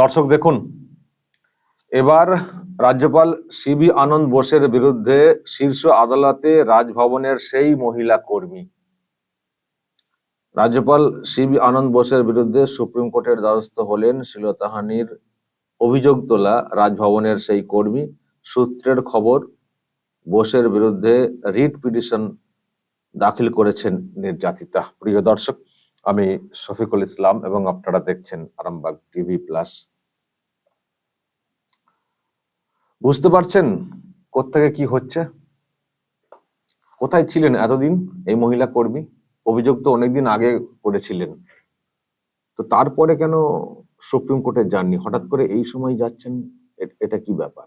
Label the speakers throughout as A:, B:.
A: দর্শক দেখুন, এবার রাজ্যপাল সিবি আনন্দ বোসের বিরুদ্ধে শীর্ষ আদালতে রাজভবনের সেই মহিলা কর্মী। রাজ্যপাল সিবি আনন্দ বোসের বিরুদ্ধে সুপ্রিম কোর্টের দ্বারস্থ হলেন শ্লীলতাহানির অভিযোগ তোলা রাজভবনের সেই কর্মী। সূত্রের খবর, বোসের বিরুদ্ধে রিট পিটিশন দাখিল করেছেন নির্যাতিতা। প্রিয় দর্শক আমি শফিকুল ইসলাম এবং আপনারা দেখছেন আরামবাগ টিভি প্লাস। বুঝতে পারছেন কোত্থেকে কি হচ্ছে? কোথায় ছিলেন এতদিন এই মহিলা কর্মী? অভিযোগ তো অনেকদিন আগে করেছিলেন। তো তারপরে কেন সুপ্রিম কোর্টে যাননি? হঠাৎ করে এই সময় যাচ্ছেন এটা কি ব্যাপার?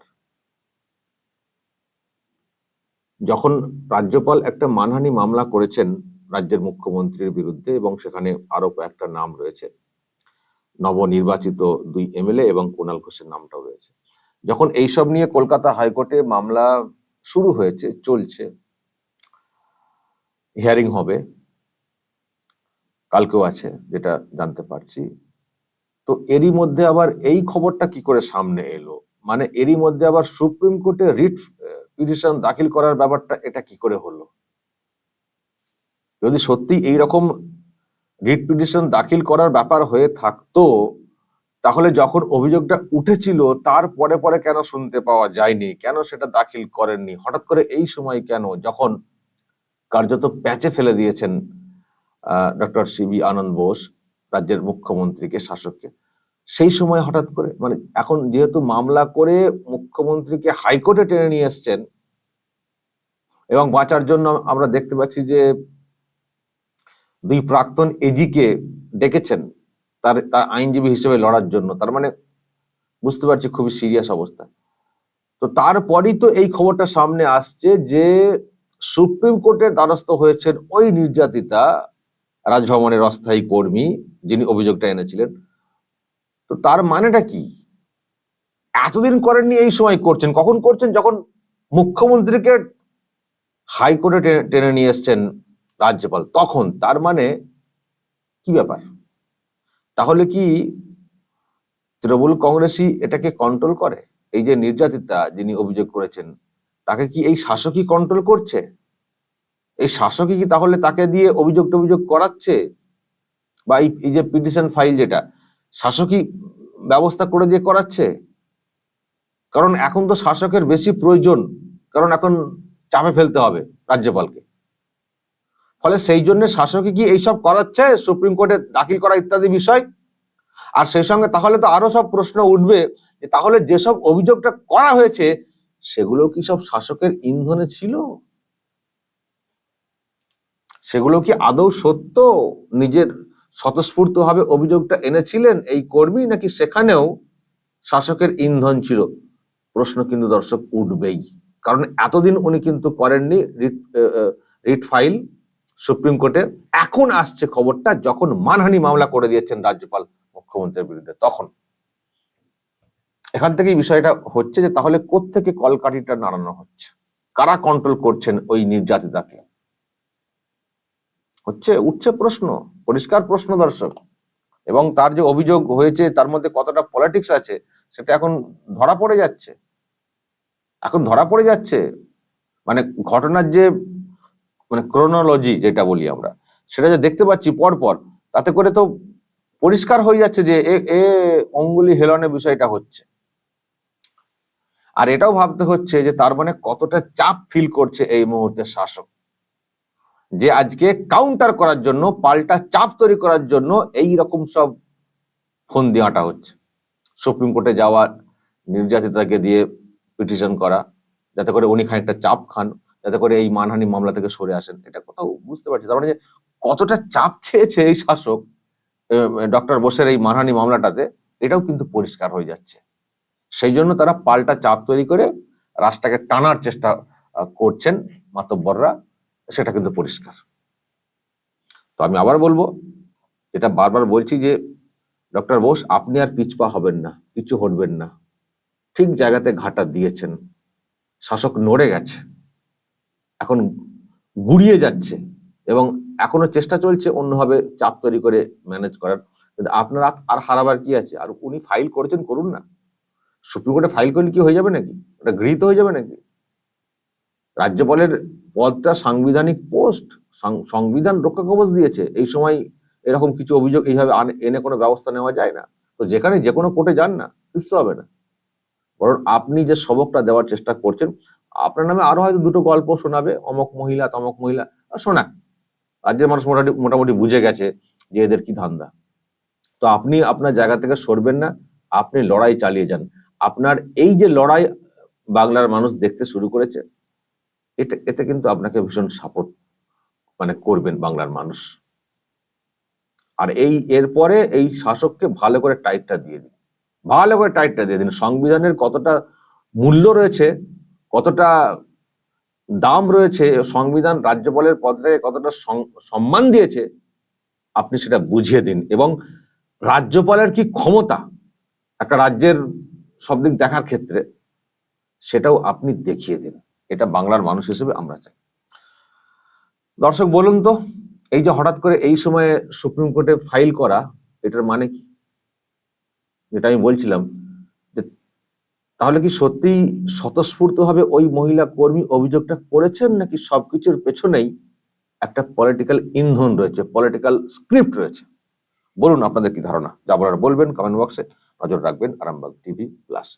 A: যখন রাজ্যপাল একটা মানহানি মামলা করেছেন রাজ্যের মুখ্যমন্ত্রীর বিরুদ্ধে এবং সেখানে আরও কয়েকটা নাম রয়েছে। নবনির্বাচিত দুই এমএলএ এবং কুণাল ঘোষের নামটাও রয়েছে। যখন এইসব নিয়ে কলকাতা হাইকোর্টে মামলা শুরু হয়েছে, চলছে, হিয়ারিং হবে, কালকেও আছে, যেটা জানতে পারছি। তো এরই মধ্যে আবার এই খবরটা কি করে সামনে এলো? মানে এরই মধ্যে আবার সুপ্রিম কোর্টে রিট, পিটিশন দাখিল করার ব্যাপারটা এটা কি করে হলো? যদি সত্যি এই রকম রিট পিটিশন দাখিল করার ব্যাপার হয়ে থাকতো, তাহলে যখন অভিযোগটা উঠেছিল, তার পরে পরে কেন শুনতে পাওয়া যায়নি? কেন সেটা দাখিল করেননি? হঠাৎ করে এই সময় কেন? যখন কার্যত প্যাচে ফেলে দিয়েছেন ডক্টর সিবি আনন্দ বোস, রাজ্যের মুখ্যমন্ত্রীকে, শাসককে, সেই সময় হঠাৎ করে মানে এখন যেহেতু মামলা করে মুখ্যমন্ত্রীকে হাইকোর্টে টেনে নিয়ে এসছেন, এবং বাঁচার জন্য আমরা দেখতে পাচ্ছি যে দুই প্রাক্তন এজিকে ডেকেছেন তার তার আইনজীবী হিসেবে লড়ার জন্য। তার মানে বুঝতে পারছি খুবই সিরিয়াস অবস্থা। তো তারপরই তো এই খবরটা সামনে আসছে যে সুপ্রিম কোর্টের দ্বারস্থ হয়েছেন ওই নির্যাতিতা রাজভবনের অস্থায়ী কর্মী যিনি অভিযোগটা এনেছিলেন। তো তার মানেটা কি? এতদিন করেননি এই সময় করছেন। কখন করছেন? যখন মুখ্যমন্ত্রীকে হাইকোর্টে টেনে- নিয়ে এসছেন রাজ্যপাল। তখন তার মানে কি ব্যাপার? তাহলে কি তৃণমূল কংগ্রেসই এটাকে কন্ট্রোল করে? এই যে নির্যাতিতা যিনি অভিযোগ করেছেন, তাকে কি এই শাসকই কন্ট্রোল করছে? এই শাসকই কি তাহলে তাকে দিয়ে অভিযোগ টভিযোগ করাচ্ছে? বা এই যে পিটিশন ফাইল যেটা, শাসকই ব্যবস্থা করে দিয়ে করাচ্ছে? কারণ এখন তো শাসকের বেশি প্রয়োজন, কারণ এখন চাপে ফেলতে হবে রাজ্যপালকে। ফলে সেই জন্য শাসকই কি এইসব করাচ্ছে, সুপ্রিম কোর্টে দাখিল করা ইত্যাদি বিষয়। আর সেই সঙ্গে তাহলে তো আরও সব প্রশ্ন উঠবে যে তাহলে যেসব অভিযোগটা করা হয়েছে, সেগুলো কি সব শাসকের ইন্ধনে ছিল? সেগুলো কি আদৌ সত্য? নিজের স্বতঃস্ফূর্ত ভাবে অভিযোগটা এনেছিলেন এই কর্মী নাকি সেখানেও শাসকের ইন্ধন ছিল? প্রশ্ন কিন্তু দর্শক উঠবেই। কারণ এতদিন উনি কিন্তু করেননি রিট রিট ফাইল। সুপ্রিম কোর্টে এখন আসছে খবরটা যখন মানহানি মামলা করে দিয়েছেন রাজ্যপাল মুখ্যমন্ত্রীর বিরুদ্ধে, তখন। এখান থেকেই বিষয়টা হচ্ছে যে তাহলে কোত্থেকে কলকাঠিটা নাড়ানো হচ্ছে? কারা কন্ট্রোল করছেন ওই নির্যাতিতাকে? হচ্ছে উঠছে প্রশ্ন, পরিষ্কার প্রশ্ন দর্শক। এবং তার যে অভিযোগ হয়েছে, তার মধ্যে কতটা পলিটিক্স আছে, সেটা এখন ধরা পড়ে যাচ্ছে। এখন ধরা পড়ে যাচ্ছে। মানে ঘটনার যে মানে ক্রোনোলজি যেটা বলি আমরা, সেটা যে দেখতে পাচ্ছি পর পর তাতে করে তো পরিষ্কার হয়ে যাচ্ছে যে এ অঙ্গুলি হেলনের বিষয়টা হচ্ছে। আর এটাও ভাবতে হচ্ছে যে তার মানে কতটা চাপ ফিল করছে এই মুহূর্তে শাসক। যে আজকে কাউন্টার করার জন্য, পাল্টা চাপ তৈরি করার জন্য এই রকম সব ফোন দেওয়াটা হচ্ছে। সুপ্রিম কোর্টে যাওয়া নির্যাতিতাকে দিয়ে পিটিশন করা, যাতে করে উনি খানিকটা চাপ খান। যাতে করে এই মানহানি মামলা থেকে সরে আসেন, এটা কোথাও বুঝতে পারছি তার মানে যে কতটা চাপ খেয়েছে এই শাসক ডক্টর বোসের এই মানহানি মামলাটাতে, এটাও কিন্তু পরিষ্কার হয়ে যাচ্ছে। সেই জন্য তারা পাল্টা চাপ তৈরি করে রাষ্ট্রটাকে টানার চেষ্টা করছেন মাতব্বররা, সেটা কিন্তু পরিষ্কার। তো আমি আবার বলব এটা বারবার বলছি যে, ডক্টর বোস, আপনি আর পিছপা হবেন না কিছু হটবেন না। ঠিক জায়গাতে ঘাটা দিয়েছেন, শাসক নড়ে গেছে। এখন গুড়িয়ে যাচ্ছে এবং এখনও চেষ্টা চলছে অন্যভাবে চাপ তৈরি করে ম্যানেজ করার। কিন্তু আপনার আর- হারাবার কি আছে? আর উনি ফাইল করেছেন, করুন না। সুপ্রিম কোর্টে ফাইল করলে কি হয়ে যাবে নাকি? ওটা গৃহীত হয়ে যাবে নাকি? রাজ্যপালের পদটা সাংবিধানিক পোস্ট সংবিধান রক্ষা কবচ দিয়েছে। এই সময় এরকম কিছু অভিযোগ এইভাবে এনে কোনো ব্যবস্থা নেওয়া যায় না। তো যেখানে যে কোনো কোর্টে যান না কিচ্ছু হবে না। বরং আপনি যে সবকটা দেওয়ার চেষ্টা করছেন আপনার নামে আরও হয়তো দুটো গল্প শোনাবে, অমক মহিলা, তমক মহিলা শোনাক। রাজ্যের মানুষ মোটামুটি মোটামুটি বুঝে গেছে যে এদের কি ধান্দা। তো আপনি আপনার জায়গা থেকে সরবেন না, আপনি লড়াই চালিয়ে যান। আপনার এই যে লড়াই বাংলার মানুষ দেখতে শুরু করেছে, এটা, এতে কিন্তু আপনাকে ভীষণ সাপোর্ট মানে করবেন বাংলার মানুষ। আর এই, এরপরে এই শাসককে ভালো করে টাইটটা দিয়ে দিন। ভালো করে টাইটটা দিয়ে দিন। সংবিধানের কতটা মূল্য রয়েছে কতটা দাম রয়েছে, সংবিধান রাজ্যপালের পদটাকে কতটা সম্মান দিয়েছে, আপনি সেটা বুঝিয়ে দিন। এবং রাজ্যপালের কি ক্ষমতা একটা রাজ্যের সব দিক দেখার ক্ষেত্রে, সেটাও আপনি দেখিয়ে দিন। এটা বাংলার মানুষ হিসেবে আমরা চাই। দর্শক, বলুন তো, এই যে হঠাৎ করে এই সময়ে সুপ্রিম কোর্টে ফাইল করা, এটার মানে কি? যেটা আমি বলছিলাম তাহলে কি সত্যিই স্বতঃস্ফূর্তভাবে ওই মহিলা কর্মী অভিযোগটা করেছেন নাকি সবকিছুর পেছনেই একটা পলিটিক্যাল ইন্ধন রয়েছে পলিটিক্যাল স্ক্রিপ্ট রয়েছে? বলুন আপনাদের কি ধারণা? যা বলার বলবেন কমেন্ট বক্সে নজর রাখবেন, আরামবাগ টিভি প্লাস